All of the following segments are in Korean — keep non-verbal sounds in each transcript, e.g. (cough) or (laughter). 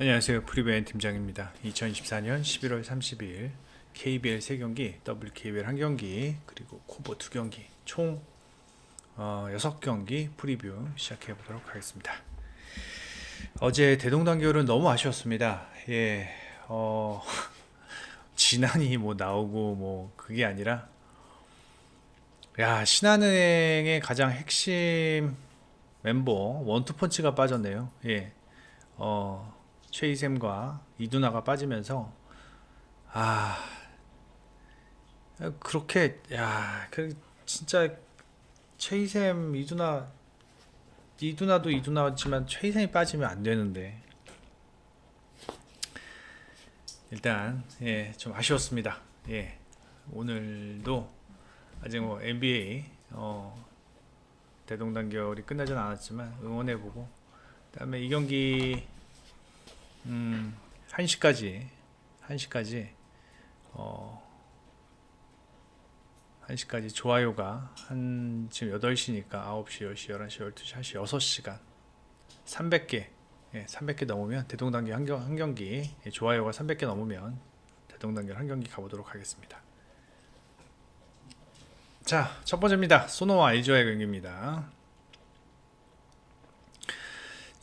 안녕하세요. 프리베인 팀장입니다. 2024년 11월 30일 KBL 3경기, WKBL 1경기, 그리고 코보 2경기, 총 어, 6경기 프리뷰 시작해 보도록 하겠습니다. 어제 대동단결은 너무 아쉬웠습니다. 예, 어, (laughs) 진안이 뭐 나오고 뭐 그게 아니라 야, 신한은행의 가장 핵심 멤버 원투펀치가 빠졌네요. 예. 어, 최이샘과 이두나가 빠지면서 아 그렇게 야그 진짜 최이샘 이두나 이두나도 이두나지만 최이샘이 빠지면 안 되는데. 일단 예 좀 아쉬웠습니다. 예 오늘도 아직 뭐 NBA 어 대동단결이 끝나진 않았지만 응원해보고 그다음에 이 경기 음 1시까지 1시까지 어 1시까지 좋아요가 한 지금 8시니까 9시, 10시, 11시, 12시, 1시 6시간 300개 예, 300개 넘으면 대동단결 한, 경, 한 경기 예, 좋아요가 300개 넘으면 대동단결 한 경기 가보도록 하겠습니다. 자, 첫 번째입니다. 소노와 LG와의 경기입니다.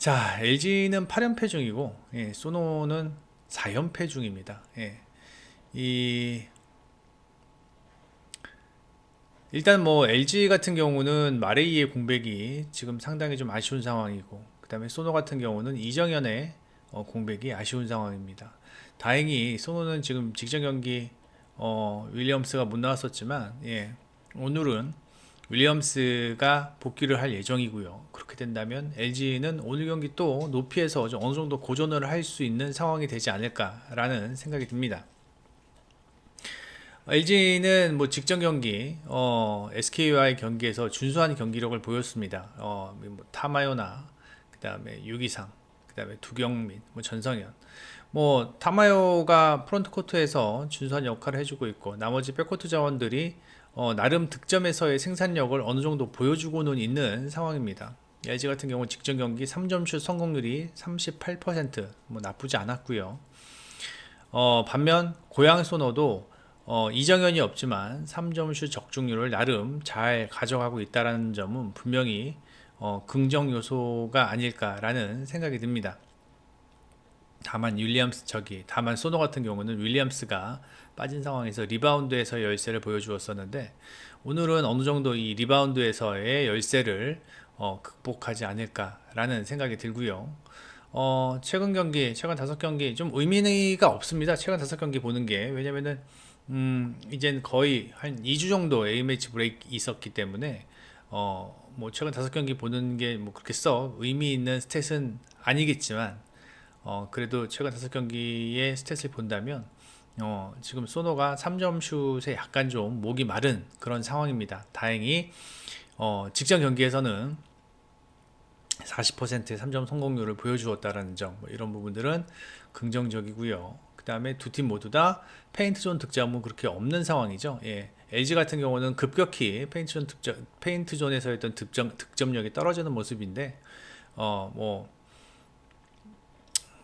자, LG는 8연패 중이고, 예, 소노는 4연패 중입니다. 예, 이 일단 뭐 LG 같은 경우는 마레이의 공백이 지금 상당히 좀 아쉬운 상황이고, 그다음에 소노 같은 경우는 이정현의 어, 공백이 아쉬운 상황입니다. 다행히 소노는 지금 직전 경기 어, 윌리엄스가 못 나왔었지만, 예, 오늘은 윌리엄스가 복귀를 할 예정이고요. 그렇게 된다면 LG는 오늘 경기 또 높이에서 좀 어느 정도 고전을 할 수 있는 상황이 되지 않을까라는 생각이 듭니다. LG는 뭐 직전 경기 어, SK와의 경기에서 준수한 경기력을 보였습니다. 어, 뭐 타마요나 그다음에 유기상 그다음에 두경민 뭐 전성현 뭐 타마요가 프론트 코트에서 준수한 역할을 해주고 있고 나머지 백코트 자원들이 어, 나름 득점에서의 생산력을 어느 정도 보여주고는 있는 상황입니다. LG 같은 경우 직전 경기 3점슛 성공률이 38%뭐 나쁘지 않았고요. 어, 반면 고양 소노도 어, 이정현이 없지만 3점슛 적중률을 나름 잘 가져가고 있다는 점은 분명히 어, 긍정 요소가 아닐까라는 생각이 듭니다. 다만 윌리엄스 저기 다만 소노 같은 경우는 윌리엄스가 빠진 상황에서 리바운드에서 열세를 보여주었었는데 오늘은 어느 정도 이 리바운드에서의 열세를 어, 극복하지 않을까라는 생각이 들고요. 어, 최근 경기, 최근 다섯 경기 좀 의미가 없습니다. 최근 다섯 경기 보는 게 왜냐면은 음, 이젠 거의 한 2주 정도 A매치 브레이크 있었기 때문에 어, 뭐 최근 다섯 경기 보는 게 뭐 그렇게 써 의미 있는 스탯은 아니겠지만 어, 그래도 최근 다섯 경기의 스탯을 본다면 어, 지금 소노가 3점 슛에 약간 좀 목이 마른 그런 상황입니다. 다행히 어, 직전 경기에서는 40%의 3점 성공률을 보여주었다라는 점, 뭐 이런 부분들은 긍정적이고요. 그 다음에 두 팀 모두 다 페인트 존 득점은 그렇게 없는 상황이죠. 예. LG 같은 경우는 급격히 페인트 존 득점, 페인트 존에서 했던 득점, 득점력이 떨어지는 모습인데, 어, 뭐,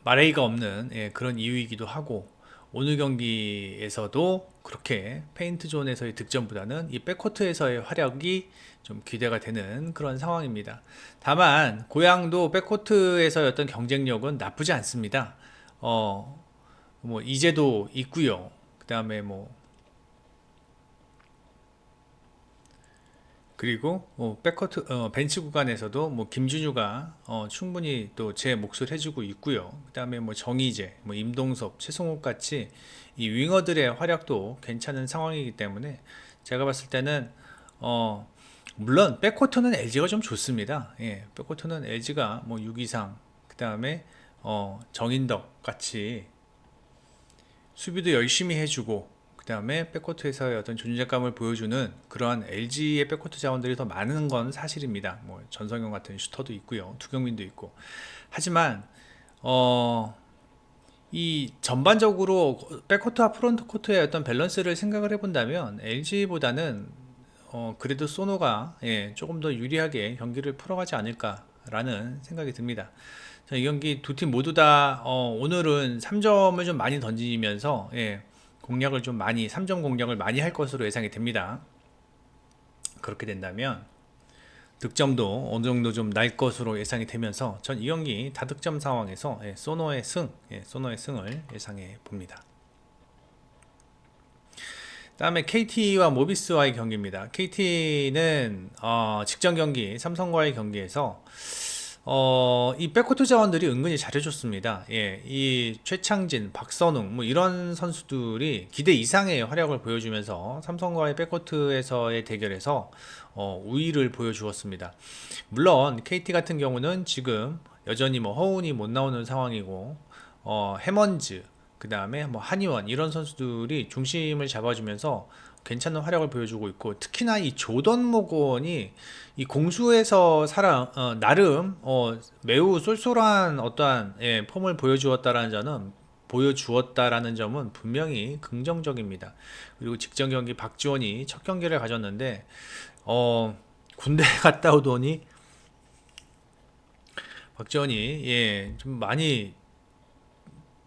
마레이가 없는 예, 그런 이유이기도 하고, 오늘 경기에서도 그렇게 페인트 존에서의 득점보다는 이 백코트에서의 활약이 좀 기대가 되는 그런 상황입니다. 다만 고양도 백코트에서의 어떤 경쟁력은 나쁘지 않습니다. 어, 뭐 이제도 있고요. 그다음에 뭐 그리고 뭐 백커트 어, 벤치 구간에서도 뭐 김준유가 어, 충분히 또 제 몫을 해주고 있고요. 그다음에 뭐 정희재, 뭐 임동섭, 최승욱 같이 이 윙어들의 활약도 괜찮은 상황이기 때문에 제가 봤을 때는 어 물론 백코트는 LG가 좀 좋습니다. 예, 백코트는 LG가 뭐 유기상 그다음에 어 정인덕 같이 수비도 열심히 해주고 그 다음에 백코트에서의 어떤 존재감을 보여주는 그러한 LG의 백코트 자원들이 더 많은 건 사실입니다. 뭐 전성현 같은 슈터도 있고요, 두경민도 있고. 하지만 어, 이 전반적으로 백코트와 프론트 코트의 어떤 밸런스를 생각을 해본다면 LG보다는 어, 그래도 소노가 예, 조금 더 유리하게 경기를 풀어가지 않을까 않을까라는 생각이 듭니다. 자, 이 경기 두 팀 모두 다 어, 오늘은 3점을 좀 많이 던지면서 예, 공략을 좀 많이 3점 공략을 많이 할 것으로 예상이 됩니다. 그렇게 된다면 득점도 어느 정도 좀 날 것으로 예상이 되면서 전 이 경기 다득점 상황에서 예, 소노의 승, 예, 소노의 승을 예상해 봅니다. 다음에 KT와 모비스와의 경기입니다. KT는 어, 직전 경기 삼성과의 경기에서 어, 이 백코트 자원들이 은근히 잘해줬습니다. 예, 이 최창진, 박선웅, 뭐 이런 선수들이 기대 이상의 활약을 보여주면서 삼성과의 백코트에서의 대결에서 어, 우위를 보여주었습니다. 물론 KT 같은 경우는 지금 여전히 뭐 허운이 못 나오는 상황이고 어, 해먼즈, 그 다음에 뭐 한의원 이런 선수들이 중심을 잡아주면서 괜찮은 활약을 보여주고 있고 특히나 이 조던 모건이 이 공수에서 살아 어, 나름 어, 매우 쏠쏠한 어떠한 예, 폼을 보여주었다라는 점은 보여주었다라는 점은 분명히 긍정적입니다. 그리고 직전 경기 박지원이 첫 경기를 가졌는데 어, 군대 (laughs) 갔다 오더니 박지원이 예, 좀 많이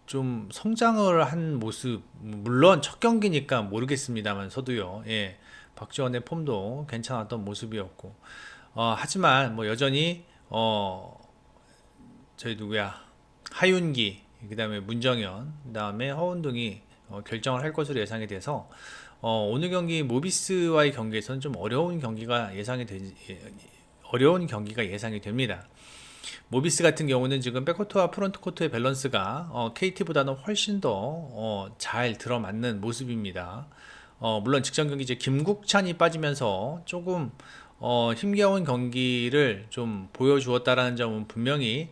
좀 성장을 한 모습 물론 첫 경기니까 모르겠습니다만 서도요. 예. 박지원의 폼도 괜찮았던 모습이었고. 어, 하지만 뭐 여전히 어 저희 누구야? 하윤기 그다음에 문정현 그다음에 허운등이 어, 결정을 할 것으로 예상이 돼서 어, 오늘 경기 모비스와의 경기에서는 좀 어려운 경기가 예상이 되 예, 어려운 경기가 예상이 됩니다. 모비스 같은 경우는 지금 백코트와 프론트 코트의 밸런스가 어, KT보다는 훨씬 더잘 어, 들어맞는 모습입니다. 어, 물론 직전 경기 이제 김국찬이 빠지면서 조금 어, 힘겨운 경기를 좀 보여주었다라는 점은 분명히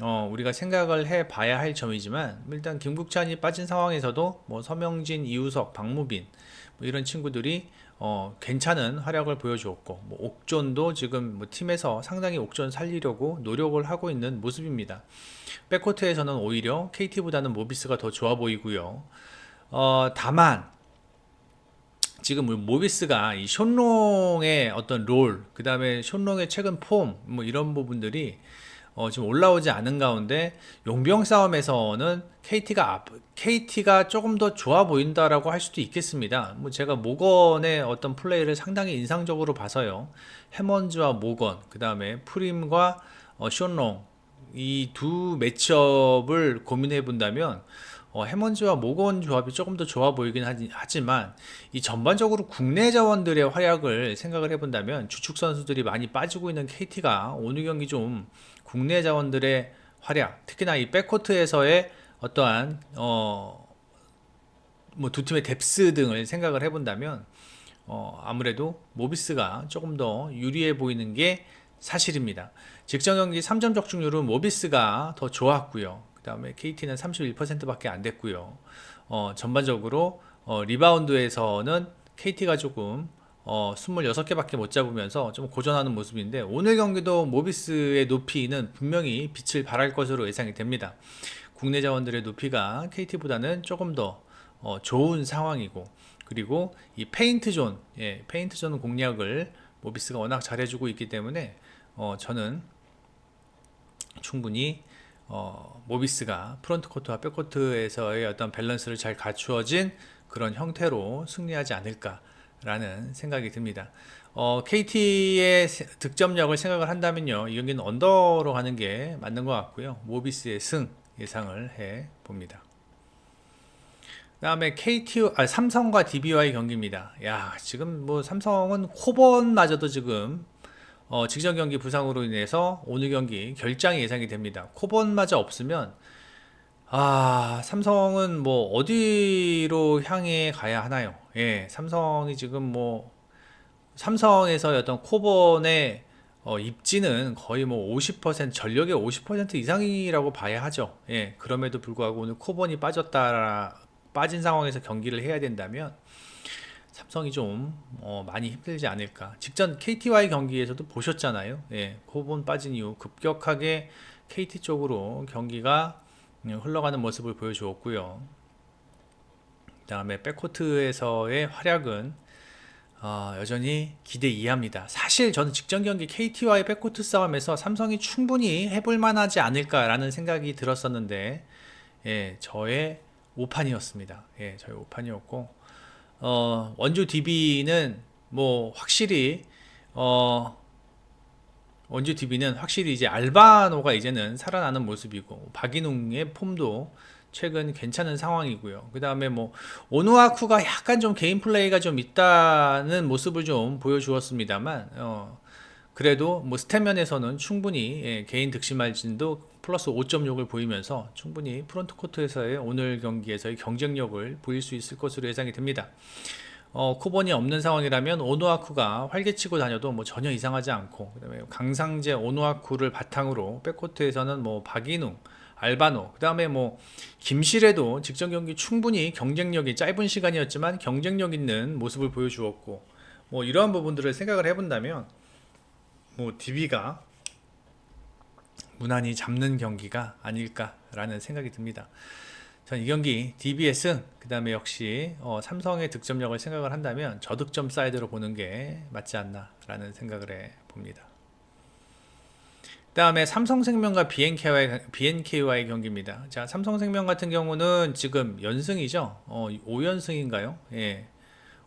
어, 우리가 생각을 해 봐야 할 점이지만 일단 김국찬이 빠진 상황에서도 뭐 서명진, 이우석, 박무빈 뭐 이런 친구들이 어, 괜찮은 활약을 보여주었고 뭐 옥존도 지금 뭐 팀에서 상당히 옥존 살리려고 노력을 하고 있는 모습입니다. 백코트에서는 오히려 KT보다는 모비스가 더 좋아 보이고요. 어, 다만 지금 모비스가 이 션롱의 어떤 롤, 그 다음에 션롱의 최근 폼, 뭐 이런 부분들이 어, 지금 올라오지 않은 가운데 용병 싸움에서는 KT가 KT가 조금 더 좋아 보인다라고 할 수도 있겠습니다. 뭐 제가 모건의 어떤 플레이를 상당히 인상적으로 봐서요. 해먼즈와 모건, 그 다음에 프림과 어, 션롱 이 두 매치업을 고민해 본다면 어, 해먼즈와 모건 조합이 조금 더 좋아 보이긴 하지만 이 전반적으로 국내 자원들의 활약을 생각을 해본다면 주축 선수들이 많이 빠지고 있는 KT가 오늘 경기 좀 국내 자원들의 활약, 특히나 이 백코트에서의 어떠한 어, 뭐 두 팀의 뎁스 등을 생각을 해본다면 어, 아무래도 모비스가 조금 더 유리해 보이는 게 사실입니다. 직전 경기 3점 적중률은 모비스가 더 좋았고요. 그 다음에 KT는 31%밖에 안 됐고요. 어, 전반적으로 어, 리바운드에서는 KT가 조금 어, 26개밖에 못 잡으면서 좀 고전하는 모습인데 오늘 경기도 모비스의 높이는 분명히 빛을 발할 것으로 예상이 됩니다. 국내 자원들의 높이가 KT보다는 조금 더 어, 좋은 상황이고 그리고 이 페인트 존, 예, 페인트 존 공략을 모비스가 워낙 잘해주고 있기 때문에 어, 저는 충분히 어, 모비스가 프론트 코트와 백 코트에서의 어떤 밸런스를 잘 갖추어진 그런 형태로 승리하지 않을까라는 생각이 듭니다. 어, KT의 득점력을 생각을 한다면요, 이 경기는 언더로 가는 게 맞는 것 같고요. 모비스의 승 예상을 해 봅니다. 다음에 KT 아, 삼성과 DB와의 경기입니다. 야 지금 뭐 삼성은 코번마저도 지금 어, 직전 경기 부상으로 인해서 오늘 경기 결장이 예상이 됩니다. 코번마저 없으면 아 삼성은 뭐 어디로 향해 가야 하나요? 예, 삼성이 지금 뭐 삼성에서 어떤 코번의 어, 입지는 거의 뭐 50% 전력의 50% 이상이라고 봐야 하죠. 예, 그럼에도 불구하고 오늘 코번이 빠졌다 빠진 상황에서 경기를 해야 된다면 삼성이 좀 어, 많이 힘들지 않을까. 직전 KT와의 경기에서도 보셨잖아요. 예, 코번 빠진 이후 급격하게 KT 쪽으로 경기가 흘러가는 모습을 보여주었고요. 그다음에 백코트에서의 활약은 어, 여전히 기대 이하입니다. 사실 저는 직전 경기 KT와의 백코트 싸움에서 삼성이 충분히 해볼 만하지 않을까라는 생각이 들었었는데, 예, 저의 오판이었습니다. 예, 저의 오판이었고, 어, 원주 DB는 뭐 확실히, 어, 원주 DB는 확실히 이제 알바노가 이제는 살아나는 모습이고, 박인웅의 폼도 최근 괜찮은 상황이고요. 그 다음에 뭐 오누아쿠가 약간 좀 개인 플레이가 좀 있다는 모습을 좀 보여주었습니다만, 어, 그래도 뭐 스태면에서는 충분히 예, 개인 득실 말진도 플러스 5.6을 보이면서 충분히 프론트 코트에서의 오늘 경기에서의 경쟁력을 보일 수 있을 것으로 예상이 됩니다. 어, 쿠본이 없는 상황이라면 오노아쿠가 활개치고 다녀도 뭐 전혀 이상하지 않고 그다음에 강상재 오노아쿠를 바탕으로 백코트에서는 뭐 박인웅 알바노 그다음에 뭐 김실에도 직전 경기 충분히 경쟁력이 짧은 시간이었지만 경쟁력 있는 모습을 보여주었고 뭐 이러한 부분들을 생각을 해본다면 뭐 DB가 무난히 잡는 경기가 아닐까라는 생각이 듭니다. 전 이 경기 DBS 그 다음에 역시 어, 삼성의 득점력을 생각을 한다면 저득점 사이드로 보는 게 맞지 않나라는 생각을 해 봅니다. 그 다음에 삼성생명과 BNK와의, BNK와의 경기입니다. 자, 삼성생명 같은 경우는 지금 연승이죠. 어, 5연승인가요? 예.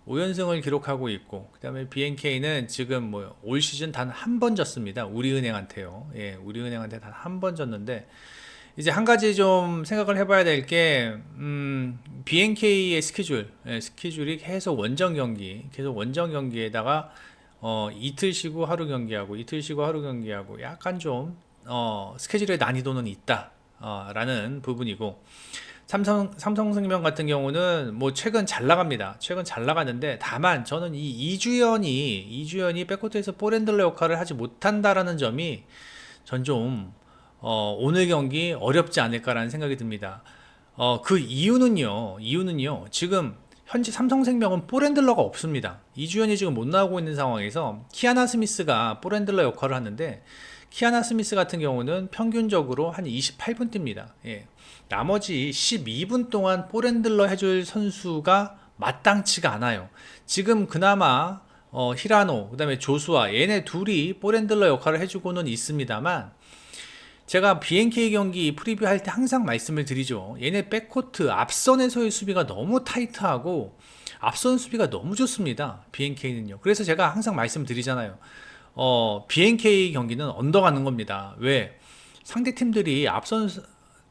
5연승을 기록하고 있고, 그다음에 BNK는 지금 뭐 올 시즌 단 한 번 졌습니다. 우리은행한테요. 예, 우리은행한테 단 한 번 졌는데 이제 한 가지 좀 생각을 해봐야 될 게, 음, BNK의 스케줄, 예, 스케줄이 계속 원정 경기, 계속 원정 경기에다가 어, 이틀 쉬고 하루 경기하고 이틀 쉬고 하루 경기하고 약간 좀 어, 스케줄의 난이도는 있다. 어, 라는 부분이고 삼성 삼성생명 같은 경우는 뭐 최근 잘 나갑니다. 최근 잘 나가는데 다만 저는 이 이주연이 이주연이 백코트에서 볼핸들러 역할을 하지 못한다라는 점이 전좀 어, 오늘 경기 어렵지 않을까라는 생각이 듭니다. 어, 그 이유는요. 이유는요. 지금 현재 삼성생명은 볼핸들러가 없습니다. 이주연이 지금 못 나오고 있는 상황에서 키아나 스미스가 볼핸들러 역할을 하는데 키아나 스미스 같은 경우는 평균적으로 한 28분 뜁니다. 예. 나머지 12분 동안 볼핸들러 해줄 선수가 마땅치가 않아요. 지금 그나마 어, 히라노, 그 다음에 조수아, 얘네 둘이 볼핸들러 역할을 해주고는 있습니다만, 제가 BNK 경기 프리뷰 할 때 항상 말씀을 드리죠. 얘네 백코트 앞선에서의 수비가 너무 타이트하고 앞선 수비가 너무 좋습니다. BNK는요. 그래서 제가 항상 말씀드리잖아요. 어, BNK 경기는 언더가는 겁니다. 왜? 상대 팀들이 앞선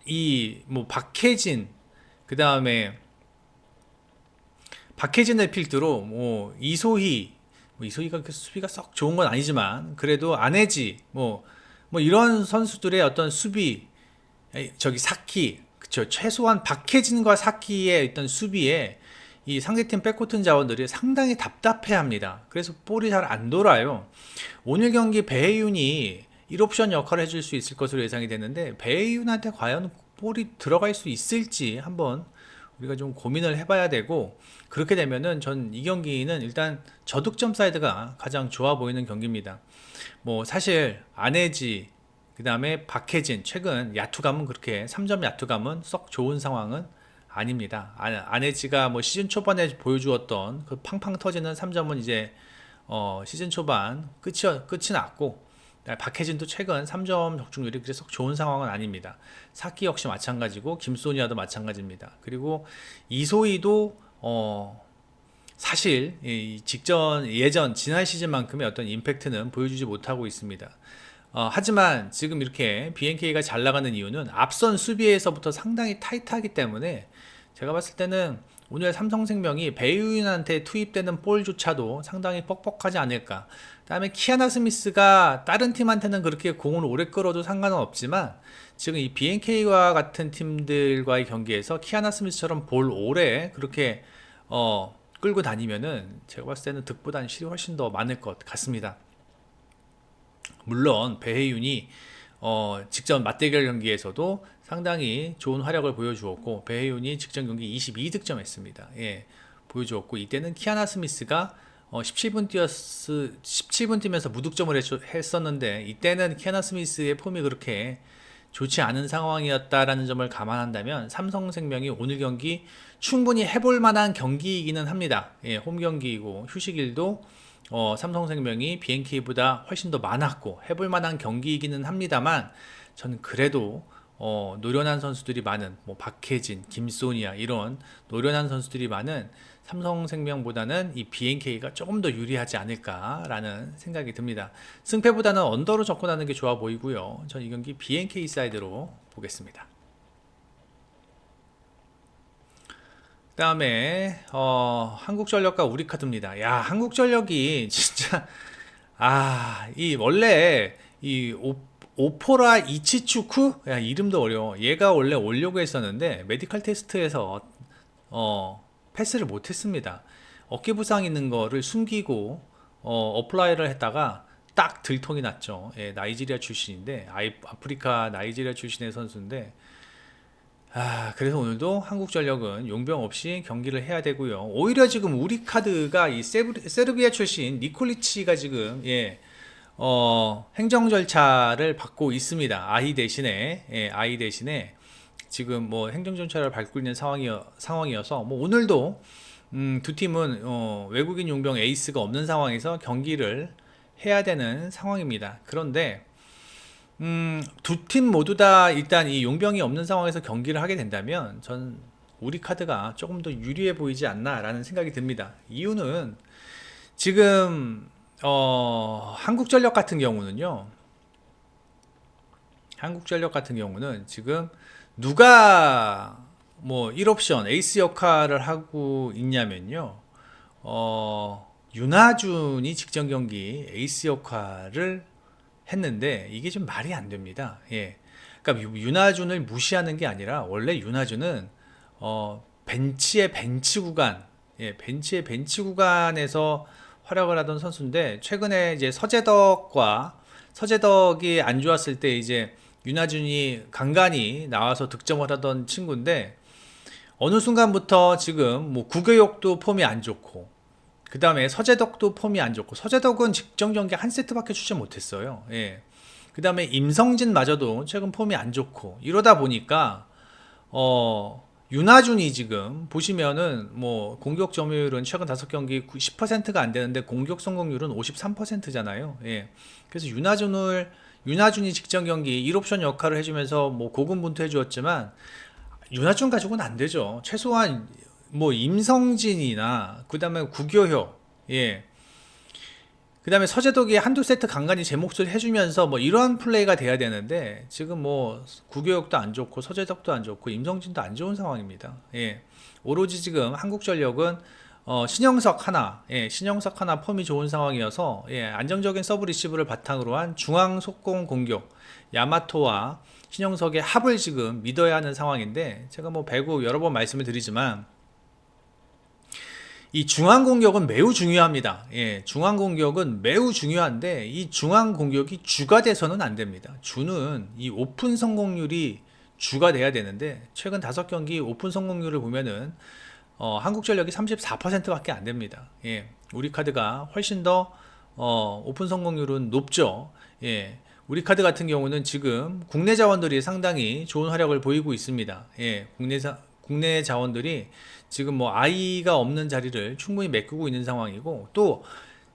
이 뭐 박해진 그 다음에 박해진의 필드로 뭐 이소희 뭐 이소희가 그 수비가 썩 좋은 건 아니지만 그래도 안해지 뭐뭐 이런 선수들의 어떤 수비 저기 사키 그쵸 최소한 박해진과 사키의 어떤 수비에 이 상대팀 백코튼 자원들이 상당히 답답해합니다. 그래서 볼이 잘 안 돌아요. 오늘 경기 배혜윤이 1옵션 역할을 해줄 수 있을 것으로 예상이 되는데 배혜윤한테 과연 볼이 들어갈 수 있을지 한번 우리가 좀 고민을 해봐야 되고 그렇게 되면은 전 이 경기는 일단 저득점 사이드가 가장 좋아 보이는 경기입니다. 뭐 사실 안해지 그 다음에 박해진 최근 야투감은 그렇게 3점 야투감은 썩 좋은 상황은 아닙니다. 안해지가 뭐 시즌 초반에 보여주었던 그 팡팡 터지는 3점은 이제 어 시즌 초반 끝이 끝이 났고 박해진도 최근 3점 적중률이 썩 좋은 상황은 아닙니다. 사키 역시 마찬가지고 김소니아도 마찬가지입니다. 그리고 이소희도 어 사실 직전 예전 지난 시즌만큼의 어떤 임팩트는 보여주지 못하고 있습니다. 어, 하지만 지금 이렇게 BNK가 잘 나가는 이유는 앞선 수비에서부터 상당히 타이트하기 때문에 제가 봤을 때는 오늘 삼성생명이 배우인한테 투입되는 볼조차도 상당히 뻑뻑하지 않을까. 다음에 키아나 스미스가 다른 팀한테는 그렇게 공을 오래 끌어도 상관은 없지만 지금 이 BNK와 같은 팀들과의 경기에서 키아나 스미스처럼 볼 오래 그렇게 어 끌고 다니면은 제가 봤을 때는 득보다는 실이 훨씬 더 많을 것 같습니다. 물론 배혜윤이 어, 직전 맞대결 경기에서도 상당히 좋은 활약을 보여주었고 배혜윤이 직전 경기 22득점했습니다. 예, 보여주었고 이때는 키아나 스미스가 어, 17분 뛰었 17분 뛰면서 무득점을 했 었는데 이때는 키아나 스미스의 폼이 그렇게 좋지 않은 상황이었다라는 점을 감안한다면 삼성생명이 오늘 경기 충분히 해볼 만한 경기이기는 합니다. 예, 홈 경기이고 휴식일도 어, 삼성생명이 BNK보다 훨씬 더 많았고 해볼 만한 경기이기는 합니다만 저는 그래도 어, 노련한 선수들이 많은 뭐 박혜진, 김소니아 이런 노련한 선수들이 많은 삼성생명보다는 이 BNK가 조금 더 유리하지 않을까라는 생각이 듭니다. 승패보다는 언더로 접근하는 게 좋아 보이고요. 전 이 경기 BNK 사이드로 보겠습니다. 그다음에 어, 한국전력과 우리카드입니다. 야, 한국전력이 (laughs) 진짜 아, 이 원래 이 오, 오포라 이치추쿠 야, 이름도 어려워. 얘가 원래 오려고 했었는데 메디컬 테스트에서 어, 패스를 못 했습니다. 어깨 부상 있는 거를 숨기고 어, 어플라이를 했다가 딱 들통이 났죠. 예, 나이지리아 출신인데 아프리카 나이지리아 출신의 선수인데 아, 그래서 오늘도 한국전력은 용병 없이 경기를 해야 되고요. 오히려 지금 우리 카드가 이 세브, 세르비아 출신 니콜리치가 지금 예, 어, 행정 절차를 받고 있습니다. 아이 대신에 예, 아이 대신에 지금 뭐 행정 절차를 밟고 있는 상황이어, 상황이어서 뭐 오늘도 음, 두 팀은 어, 외국인 용병 에이스가 없는 상황에서 경기를 해야 되는 상황입니다. 그런데 음, 두 팀 모두 다 일단 이 용병이 없는 상황에서 경기를 하게 된다면 전 우리 카드가 조금 더 유리해 보이지 않나라는 생각이 듭니다. 이유는 지금 어, 한국전력 같은 경우는요. 한국전력 같은 경우는 지금 누가 뭐 1옵션 에이스 역할을 하고 있냐면요. 어, 윤하준이 직전 경기 에이스 역할을 했는데 이게 좀 말이 안 됩니다. 예. 그러니까 윤하준을 무시하는 게 아니라 원래 윤하준은 어, 벤치의 벤치 구간, 예, 벤치의 벤치 구간에서 활약을 하던 선수인데 최근에 이제 서재덕과 서재덕이 안 좋았을 때 이제 윤하준이 간간히 나와서 득점을 하던 친구인데 어느 순간부터 지금 뭐 구교육도 폼이 안 좋고 그 다음에 서재덕도 폼이 안 좋고 서재덕은 직전 경기 한 세트밖에 출전 못했어요. 예. 그 다음에 임성진마저도 최근 폼이 안 좋고 이러다 보니까 어 윤하준이 지금 보시면은 뭐 공격 점유율은 최근 다섯 경기 10%가 안 되는데 공격 성공률은 53%잖아요. 예. 그래서 윤하준을 윤하준이 직전 경기 1옵션 역할을 해주면서 뭐 고군분투 해 주었지만 윤하준 가지고는 안 되죠. 최소한 뭐 임성진이나 그다음에 구교효 예. 그다음에 서재덕이 한두 세트 간간히 제 몫을 해주면서 뭐 이러한 플레이가 돼야 되는데 지금 뭐 구교육도 안 좋고 서재덕도 안 좋고 임성진도 안 좋은 상황입니다. 예. 오로지 지금 한국전력은 어, 신영석 하나, 예, 신영석 하나 폼이 좋은 상황이어서 예, 안정적인 서브 리시브를 바탕으로 한 중앙 속공 공격 야마토와 신영석의 합을 지금 믿어야 하는 상황인데 제가 뭐 배구 여러 번 말씀을 드리지만 이 중앙 공격은 매우 중요합니다. 예, 중앙 공격은 매우 중요한데 이 중앙 공격이 주가 돼서는 안 됩니다. 주는 이 오픈 성공률이 주가 돼야 되는데 최근 다섯 경기 오픈 성공률을 보면은 어, 한국전력이 34%밖에 안 됩니다. 예, 우리 카드가 훨씬 더 어, 오픈 성공률은 높죠. 예, 우리 카드 같은 경우는 지금 국내 자원들이 상당히 좋은 활약을 보이고 있습니다. 예, 국내 사, 국내 자원들이 지금 뭐 아이가 없는 자리를 충분히 메꾸고 있는 상황이고 또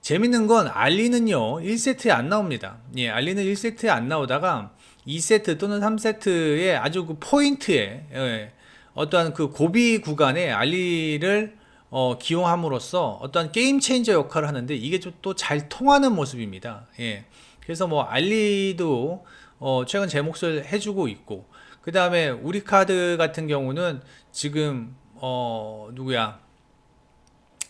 재밌는 건 알리는요 1세트에 안 나옵니다. 예, 알리는 1세트에 안 나오다가 2세트 또는 3세트에 아주 그 포인트에 예, 어떠한 그 고비 구간에 알리를 어, 기용함으로써 어떠한 게임 체인저 역할을 하는데 이게 좀 또 잘 통하는 모습입니다. 예. 그래서 뭐 알리도 어, 최근 제 몫을 해주고 있고 그 다음에 우리 카드 같은 경우는 지금 어 누구야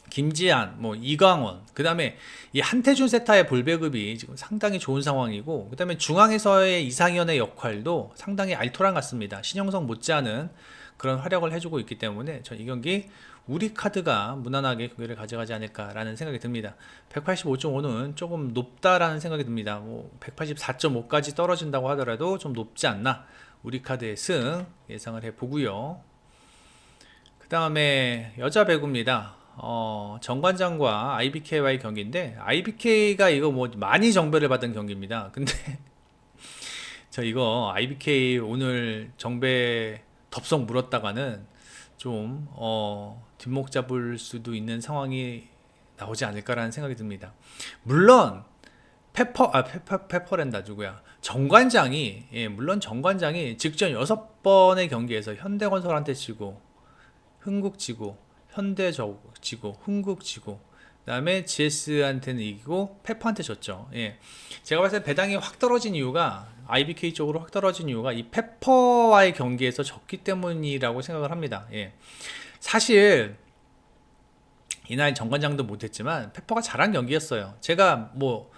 김지한, 뭐 이광원, 그 다음에 이 한태준 세타의 볼배급이 지금 상당히 좋은 상황이고, 그 다음에 중앙에서의 이상현의 역할도 상당히 알토란 같습니다. 신영성 못지않은 그런 활약을 해주고 있기 때문에 전 이 경기 우리 카드가 무난하게 경기를 가져가지 않을까라는 생각이 듭니다. 185.5는 조금 높다라는 생각이 듭니다. 뭐 184.5까지 떨어진다고 하더라도 좀 높지 않나. 우리 카드의 승 예상을 해 보고요. 그 다음에 여자 배구입니다. 어, 정관장과 IBK와의 경기인데 IBK가 이거 뭐 많이 정배를 받은 경기입니다. (laughs) 근데 저 이거 IBK 오늘 정배 덥석 물었다가는 좀 어, 뒷목 잡을 수도 있는 상황이 나오지 않을까라는 생각이 듭니다. 물론 페퍼 아 페퍼 페퍼랜다 누구야 정관장이 예 물론 정관장이 직전 여섯 번의 경기에서 현대건설한테 지고 흥국 지고 현대 저 지고 흥국 지고 그다음에 GS한테는 이기고 페퍼한테 졌죠. 예. 제가 봤을 때 배당이 확 떨어진 이유가 IBK 쪽으로 확 떨어진 이유가 이 페퍼와의 경기에서 졌기 때문이라고 생각을 합니다. 예. 사실 이날 정관장도 못했지만 페퍼가 잘한 경기였어요. 제가 뭐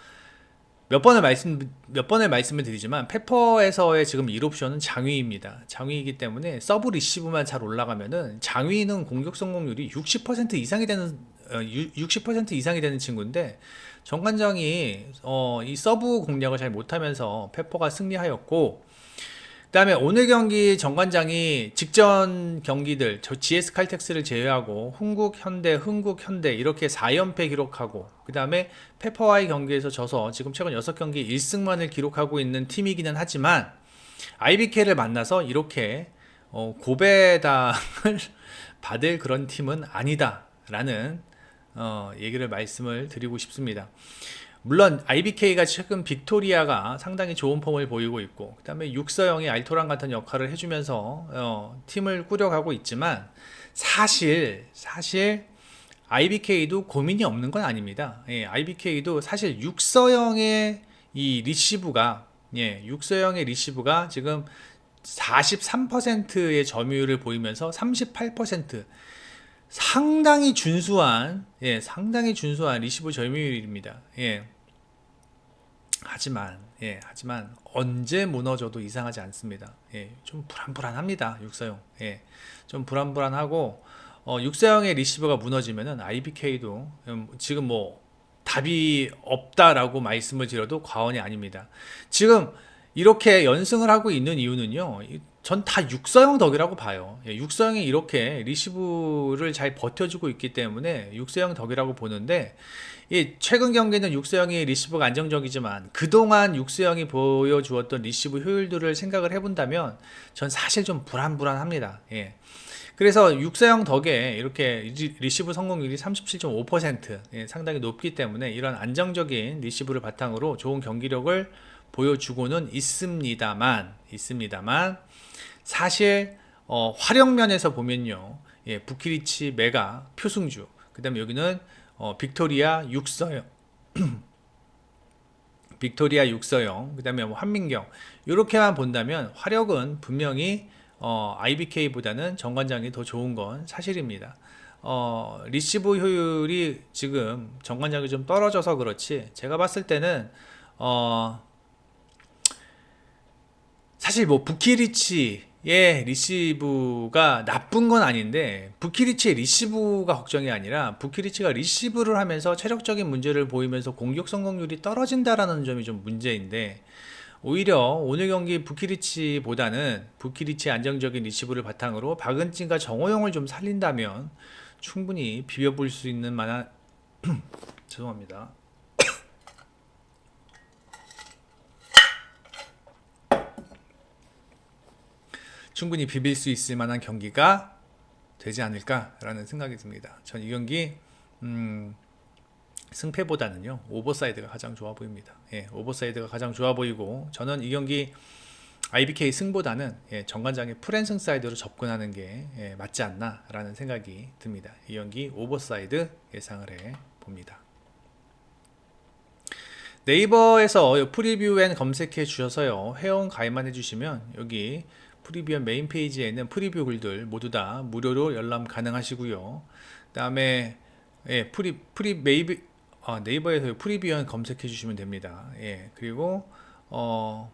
몇 번을 말씀 몇 번을 말씀을 드리지만 페퍼에서의 지금 1옵션은 장위입니다. 장위이기 때문에 서브 리시브만 잘 올라가면은 장위는 공격 성공률이 60% 이상이 되는 어, 60% 이상이 되는 친구인데 정관장이 어, 이 서브 공략을 잘 못하면서 페퍼가 승리하였고 그다음에 오늘 경기 정관장이 직전 경기들 저 GS 칼텍스를 제외하고 흥국 현대 흥국 현대 이렇게 4연패 기록하고 그다음에 페퍼와의 경기에서 져서 지금 최근 6경기 1승만을 기록하고 있는 팀이기는 하지만 IBK를 만나서 이렇게 어, 고배당을 (laughs) 받을 그런 팀은 아니다라는 어, 얘기를 말씀을 드리고 싶습니다. 물론 IBK가 최근 빅토리아가 상당히 좋은 폼을 보이고 있고 그다음에 육서영이 알토란 같은 역할을 해주면서 어, 팀을 꾸려가고 있지만 사실 사실 IBK도 고민이 없는 건 아닙니다. 예, IBK도 사실 육서영의 이 리시브가 예, 육서영의 리시브가 지금 43%의 점유율을 보이면서 38% 상당히 준수한 예, 상당히 준수한 리시브 점유율입니다. 예. 하지만 예, 하지만 언제 무너져도 이상하지 않습니다. 예, 좀 불안불안합니다. 육사용. 예, 좀 불안불안하고 어, 육사용의 리시버가 무너지면은 IBK도 음, 지금 뭐 답이 없다라고 말씀을 드려도 과언이 아닙니다. 지금 이렇게 연승을 하고 있는 이유는요. 전 다 육서형 덕이라고 봐요. 예, 육서형이 이렇게 리시브를 잘 버텨주고 있기 때문에 육서형 덕이라고 보는데 이 최근 경기는 육서형이 리시브가 안정적이지만 그동안 육서형이 보여주었던 리시브 효율들을 생각을 해본다면 전 사실 좀 불안불안합니다. 예. 그래서 육사형 덕에 이렇게 리시브 성공률이 37.5% 예, 상당히 높기 때문에 이런 안정적인 리시브를 바탕으로 좋은 경기력을 보여주고는 있습니다만 있습니다만 사실 어, 활용면에서 보면요 예, 부키리치 메가 표승주 그 다음에 여기는 어, 빅토리아 육서형 (clears throat) 빅토리아 육서형 그다음에 뭐 한민경 이렇게만 본다면 화력은 분명히 어, IBK보다는 정관장이 더 좋은 건 사실입니다. 어, 리시브 효율이 지금 정관장이 좀 떨어져서 그렇지 제가 봤을 때는 어, 사실 뭐 부키리치 의 리시브가 나쁜 건 아닌데 부키리치의 리시브가 걱정이 아니라 부키리치가 리시브를 하면서 체력적인 문제를 보이면서 공격 성공률이 떨어진다라는 점이 좀 문제인데 오히려 오늘 경기 부키리치보다는 부키리치 안정적인 리시브를 바탕으로 박은진과 정호영을 좀 살린다면 충분히 비벼볼 수 있는 만한 (clears throat) 죄송합니다. 충분히 비빌 수 있을 만한 경기가 되지 않을까라는 생각이 듭니다. 전 이 경기 음, 승패보다는요 오버사이드가 가장 좋아 보입니다. 예, 오버사이드가 가장 좋아 보이고 저는 이 경기 IBK 승보다는 예, 정관장의 프랜승 사이드로 접근하는 게 예, 맞지 않나라는 생각이 듭니다. 이 경기 오버사이드 예상을 해 봅니다. 네이버에서 프리뷰엔 검색해 주셔서요 회원 가입만 해주시면 여기 프리뷰 메인 페이지에는 프리뷰 글들 모두 다 무료로 열람 가능하시고요. 그다음에 예, 프리 프리 메이비 아, 네이버에서 프리뷰엔 검색해 주시면 됩니다. 예, 그리고 어,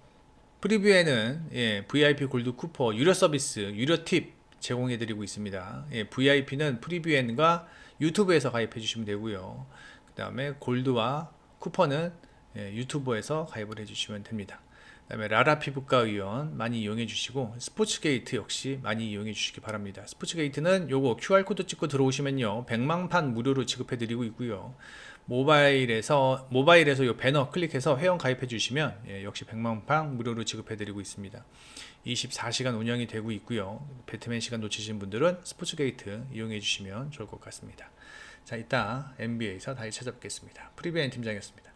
프리뷰에는 예, VIP 골드 쿠퍼 유료 서비스, 유료 팁 제공해 드리고 있습니다. 예, VIP는 프리뷰엔과 유튜브에서 가입해 주시면 되고요. 그다음에 골드와 쿠퍼는 예, 유튜브에서 가입을 해 주시면 됩니다. 그다음에 라라 피부과 의원 많이 이용해 주시고 스포츠 게이트 역시 많이 이용해 주시기 바랍니다. 스포츠 게이트는 요거 QR 코드 찍고 들어오시면요 100만 판 무료로 지급해 드리고 있고요. 모바일에서 모바일에서 요 배너 클릭해서 회원 가입해 주시면 예, 역시 100만 팡 무료로 지급해 드리고 있습니다. 24시간 운영이 되고 있고요. 배트맨 시간 놓치신 분들은 스포츠 게이트 이용해 주시면 좋을 것 같습니다. 자, 이따 NBA에서 다시 찾아뵙겠습니다. 프리비엔 팀장이었습니다.